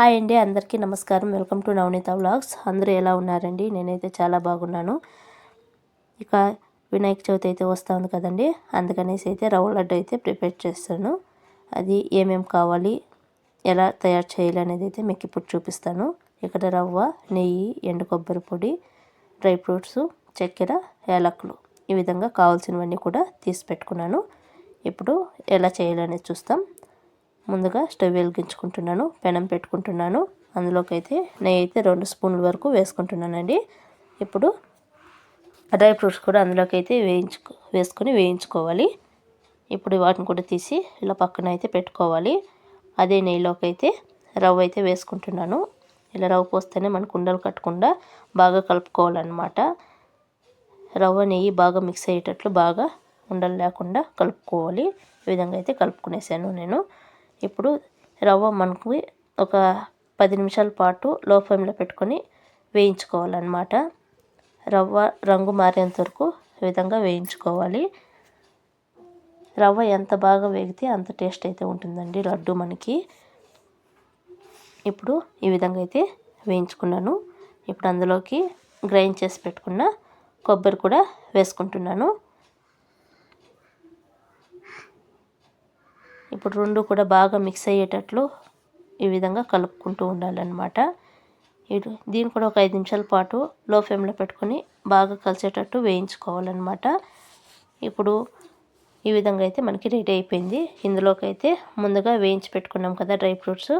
Hi అండి అందరికీ నమస్కారం. Welcome to Navaneetha vlogs. అందరూ ఎలా ఉన్నారండి? నేనైతే చాలా బాగున్నాను. ఇక వినాయక చవితి అయితే వస్తూ ఉంది కదండి. అందుకనేసి అయితే రవ్వ లడ్డు అయితే ప్రిపేర్ చేస్తాను. అది ఏమేమి కావాలి ఎలా తయారు చేయాలి అనేది అయితే మీకు ఇప్పుడు చూపిస్తాను. ఇక్కడ రవ్వ నెయ్యి ఎండు కొబ్బరి పొడి డ్రై ఫ్రూట్స్ చక్కెర యాలకులు ఈ విధంగా కావాల్సినవన్నీ కూడా తీసి పెట్టుకున్నాను. ఇప్పుడు ఎలా చేయాలనేది చూస్తాం. ముందుగా స్టవ్ వెలిగించుకుంటున్నాను పెనం పెట్టుకుంటున్నాను. అందులోకి అయితే నెయ్యి అయితే రెండు స్పూన్ల వరకు వేసుకుంటున్నానండి. ఇప్పుడు డ్రై ఫ్రూట్స్ కూడా అందులోకి అయితే వేయించుకో వేసుకొని వేయించుకోవాలి. ఇప్పుడు వాటిని కూడా తీసి ఇలా పక్కన అయితే పెట్టుకోవాలి. అదే నెయ్యిలోకి అయితే రవ్వ అయితే వేసుకుంటున్నాను. ఇలా రవ్వ పోస్తేనే మనకు ఉండలు కట్టకుండా బాగా కలుపుకోవాలన్నమాట. రవ్వ నెయ్యి బాగా మిక్స్ అయ్యేటట్లు బాగా ఉండలు లేకుండా కలుపుకోవాలి. ఈ విధంగా అయితే కలుపుకునేసాను నేను. ఇప్పుడు రవ్వ మనకు ఒక పది నిమిషాల పాటు లో ఫ్లేమ్లో పెట్టుకొని వేయించుకోవాలన్నమాట. రవ్వ రంగు మారేంత వరకు ఈ విధంగా వేయించుకోవాలి. రవ్వ ఎంత బాగా వేగితే అంత టేస్ట్ అయితే ఉంటుందండి లడ్డు మనకి. ఇప్పుడు ఈ విధంగా అయితే వేయించుకున్నాను. ఇప్పుడు అందులోకి గ్రైండ్ చేసి పెట్టుకున్న కొబ్బరి కూడా వేసుకుంటున్నాను. ఇప్పుడు రెండు కూడా బాగా మిక్స్ అయ్యేటట్లు ఈ విధంగా కలుపుకుంటూ ఉండాలన్నమాట. ఇటు దీన్ని కూడా ఒక ఐదు నిమిషాల పాటు లో ఫ్లేమ్లో పెట్టుకొని బాగా కలిసేటట్టు వేయించుకోవాలన్నమాట. ఇప్పుడు ఈ విధంగా అయితే మనకి రెడీ అయిపోయింది. ఇందులోకి అయితే ముందుగా వేయించి పెట్టుకున్నాం కదా డ్రై ఫ్రూట్స్.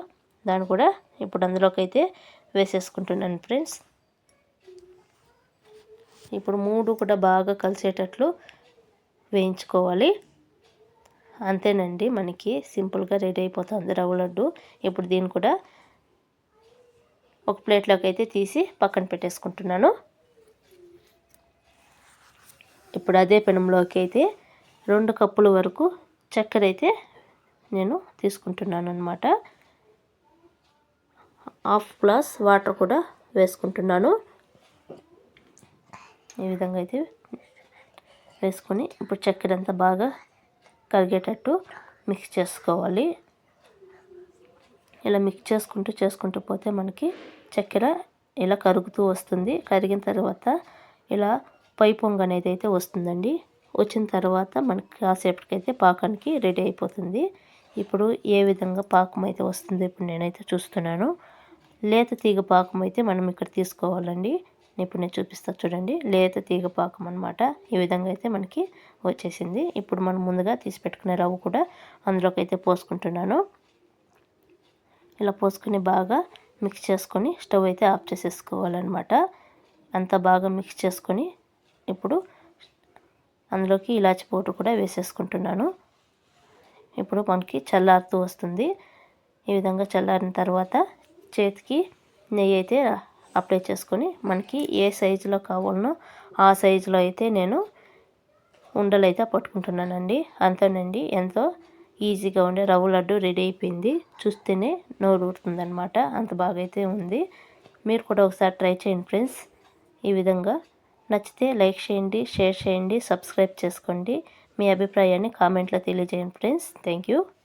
దాన్ని కూడా ఇప్పుడు అందులోకి అయితే వేసేసుకుంటున్నాను ఫ్రెండ్స్. ఇప్పుడు మూడు కూడా బాగా కలిసేటట్లు వేయించుకోవాలి. అంతేనండి మనకి సింపుల్గా రెడీ అయిపోతుంది రవ్వ లడ్డు. ఇప్పుడు దీన్ని కూడా ఒక ప్లేట్లోకి అయితే తీసి పక్కన పెట్టేసుకుంటున్నాను. ఇప్పుడు అదే పెనంలోకి అయితే రెండు కప్పుల వరకు చక్కెర అయితే నేను తీసుకుంటున్నాను అనమాట హాఫ్ గ్లాస్ వాటర్ కూడా వేసుకుంటున్నాను. ఈ విధంగా అయితే వేసుకొని ఇప్పుడు చక్కెర అంతా బాగా కరిగేటట్టు మిక్స్ చేసుకోవాలి. ఇలా మిక్స్ చేసుకుంటూ చేసుకుంటూ పోతే మనకి చక్కెర ఇలా కరుగుతూ వస్తుంది. కరిగిన తర్వాత ఇలా పై పొంగు అనేది అయితే వస్తుందండి. వచ్చిన తర్వాత మనకి కాసేపటికైతే పాకానికి రెడీ అయిపోతుంది. ఇప్పుడు ఏ విధంగా పాకం అయితే వస్తుందో ఇప్పుడు నేనైతే చూస్తున్నాను. లేత తీగ పాకం అయితే మనం ఇక్కడ తీసుకోవాలండి. ఇప్పుడు నేను చూపిస్తా చూడండి. లేత తీగ పాకం అనమాట ఈ విధంగా అయితే మనకి వచ్చేసింది. ఇప్పుడు మనం ముందుగా తీసి పెట్టుకునే రవ్వు కూడా అందులోకి అయితే పోసుకుంటున్నాను. ఇలా పోసుకొని బాగా మిక్స్ చేసుకొని స్టవ్ అయితే ఆఫ్ చేసేసుకోవాలన్నమాట. అంతా బాగా మిక్స్ చేసుకొని ఇప్పుడు అందులోకి ఇలాచి పౌడర్ కూడా వేసేసుకుంటున్నాను. ఇప్పుడు మనకి చల్లారుతూ వస్తుంది. ఈ విధంగా చల్లారిన తర్వాత చేతికి నెయ్యి అయితే అప్లై చేసుకొని మనకి ఏ సైజులో కావాలనో ఆ సైజులో అయితే నేను ఉండలు అయితే పట్టుకుంటున్నానండి. అంతేనండి ఎంతో ఈజీగా ఉండే రవ్వ లడ్డు రెడీ అయిపోయింది. చూస్తేనే నోరు ఊరుతుందనమాట అంత బాగా అయితే ఉంది. మీరు కూడా ఒకసారి ట్రై చేయండి ఫ్రెండ్స్. ఈ విధంగా నచ్చితే లైక్ చేయండి షేర్ చేయండి సబ్స్క్రైబ్ చేసుకోండి. మీ అభిప్రాయాన్ని కామెంట్లో తెలియజేయండి ఫ్రెండ్స్. Thank you.